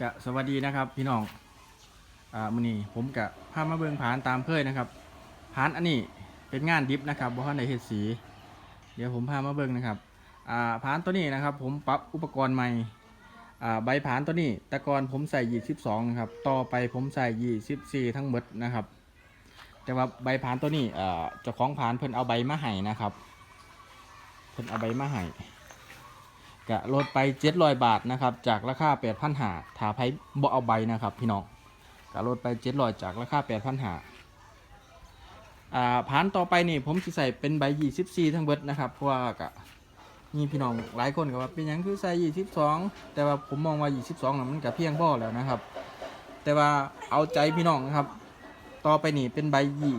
กะสวัสดีนะครับพี่น้องอ่ามื้อนี้ผมกะพามาเบิ่งผานตามเคยนะครับผานอันนี้เป็นงานดิฟนะครับบ่ทันได้เฮ็ดสี เดี๋ยวผมพามาเบิ่งนะครับอ่าผานตัวนี้นะครับ ผมปรับอุปกรณ์ใหม่อ่าใบผานตัวนี้แต่ก่อนผมใส่22นะครับต่อไปผมใส่24ทั้งหมดนะครับ แต่ว่าใบผานตัวนี้อ่าเจ้าของผานเพิ่นเอาใบมาให้นะครับ เพิ่นเอาใบมาให้ กะลดไป700บาทนะครับ จากราคา8,500ถ้าไผบ่เอาใบนะครับ พี่น้องกะลดไป700จากราคา8,500อ่าผ่านต่อไปนี่ผมสิใส่เป็นใบ24ทั้งเบิดนะครับเพราะว่ากะมีพี่น้องหลายคนก็ว่าเป็นยังคือใส่22แต่ว่าผมมองว่า22น่ะมันก็เพียงพอแล้วนะครับ แต่ว่าเอาใจพี่น้องนะครับ ต่อไปนี่เป็นใบ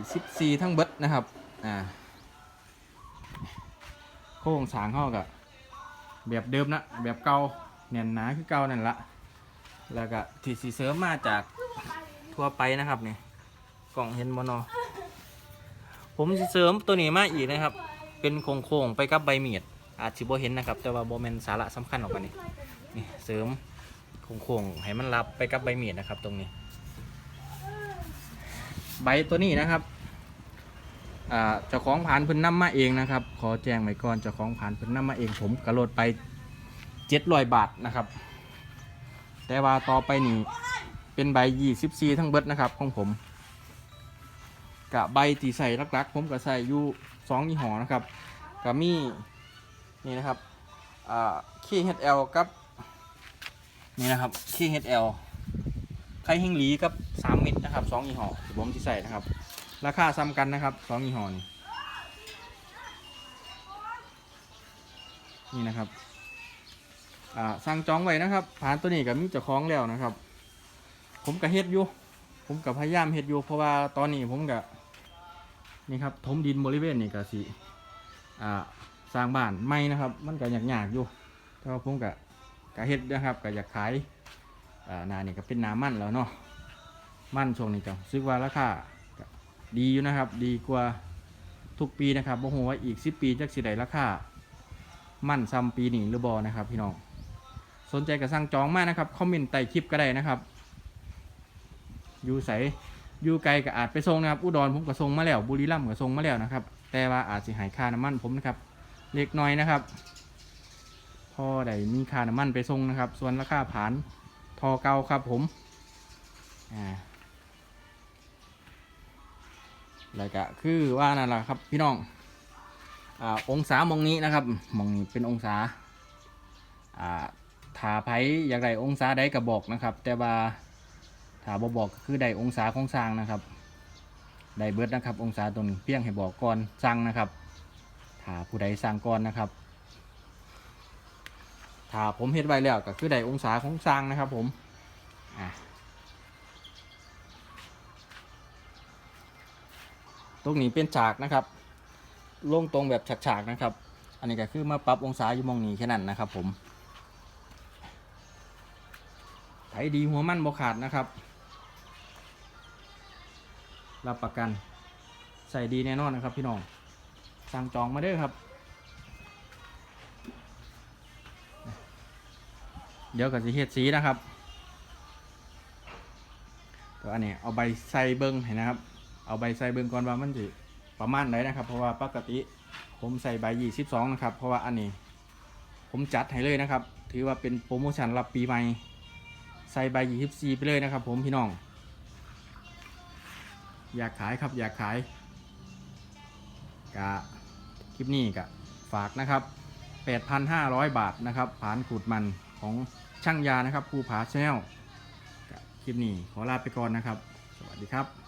24ทั้งเบิดนะครับอ่าโค้งสางเข้ากับ แบบเดิมนะแบบเก่าแน่นหนาคือเก่านั่นละแล้วก็ที่สีเสริมมาจากทั่วไปนะครับเนี่ยกล่องเห็นบนอผมสิเสริมตัวนี้มาอีกนะครับ เป็นโค้งๆไปกับใบเมียด อาจสิบ่เห็นนะครับ แต่ว่าโบเมนสาระสำคัญออกไปนี่นี่เสริมโค้งๆให้มันรับไปกับใบเมียดนะครับ ตรงนี้ ใบตัวนี้นะครับ เจ้าของผ่านเพิ่นนำมาเองนะครับ ขอแจ้งไว้ก่อนเจ้าของผ่านเพิ่นนำมาเองผมกระโดดไป700บาทนะครับ แต่ว่าต่อไปนี่เป็นใบ24ทั้งเบิดนะครับของผมกะใบที่ใส่ลักๆ ผมก็ใส่อยู่2ยี่ห้อนะครับก็มีนี่นะครับอ่า KHL กับนี่นะครับ KHL ไข่เฮงหลีกับ3มิตรนะครับ2ยี่ห้อผมที่ใส่นะครับ ราคาซ้ำกันนะครับสองยี่ห้อนี่นี่นะครับอ่าสั่งจองไว้นะครับผ่านตัวนี้กับมีเจ้าของแล้วนะครับ ผมกับเฮ็ดอยู่ผมกับพยายามเฮ็ดอยู่เพราะว่าตอนนี้ผมกับนี่ครับถมดินบริเวณนี่ก็สิอ่าสร้างบ้านไม่นะครับ มันก็ยากๆอยู่แต่ว่าผมกับกับเฮ็ดนะครับก็อยากขายอ่านานี่ก็เป็นนามั่นแล้วเนาะมั่นช่วงนี้ก็ซื้อว่าราคา ดีอยู่นะครับ ดีกว่าทุกปีนะครับบ่ฮู้ว่าอีก 10 ปีจักสิได้ราคามั่นซ้ำปีนี้หรือบอนะครับพี่น้องสนใจก็สั่งจองมากนะครับคอมเมนต์ใต้คลิปก็ได้นะครับอยู่ใสอยู่ไกลก็อาจไปส่งนะครับ อุดรผมก็ส่งมาแล้ว บุรีรัมย์ก็ส่งมาแล้วนะครับ แต่ว่าอาจสิหายค่าน้ำมันผมนะครับ เล็กน้อยนะครับ พอได้มีค่าน้ำมันไปส่งนะครับ ส่วนราคาผ่านทอเก่าครับผมอ่า แล้วก็คือว่านั่นแหละครับพี่น้องอ่าองศามองนี้นะครับมองนี้เป็นองศาอ่าถ้าไผอยากได้องศาใดก็บอกนะครับ แต่ว่าถ้าบ่บอกคือได้องศาของสร้างนะครับได้เบิดนะครับ องศาตัวนี้เพียงให้บอกก่อนสั่งนะครับถ้าผู้ใดสั่งก่อนนะครับถ้าผมเฮ็ดไว้แล้วก็คือได้องศาของสร้างนะครับผมอ่า ตรงนี้เป็นฉากนะครับลงตรงแบบฉากๆนะครับ อันนี้ก็คือมาปรับองศาอยู่มองนี้แค่นั้นนะครับ ผมไถดีหัวมั่นบขาดนะครับ รับประกันใส่ดีแน่นอนนะครับ พี่น้องสั่งจองมาเด้อครับ เดี๋ยวกับสีเฮ็ดสีนะครับตัวอันนี้เอาใบใส่เบิ้งเห็นนะครับ เอาใบใส่เบิ่งก่อนว่ามันจะประมาณไหนนะครับ เพราะว่าปกติผมใส่ใบยี่สิบสองนะครับ เพราะว่าอันนี้ ผมจัดให้เลยนะครับ ถือว่าเป็นโปรโมชั่นรับปีใหม่ใส่ใบยี่สิบสี่ไปเลยนะครับ ผมพี่น้อง อยากขายครับอยากขายกะคลิปนี้กะฝากนะครับ 8,500 บาทนะครับผานขูดมันของช่างยานะครับภูผาชแนลคลิปนี้ขอลาไปก่อนนะครับ สวัสดีครับ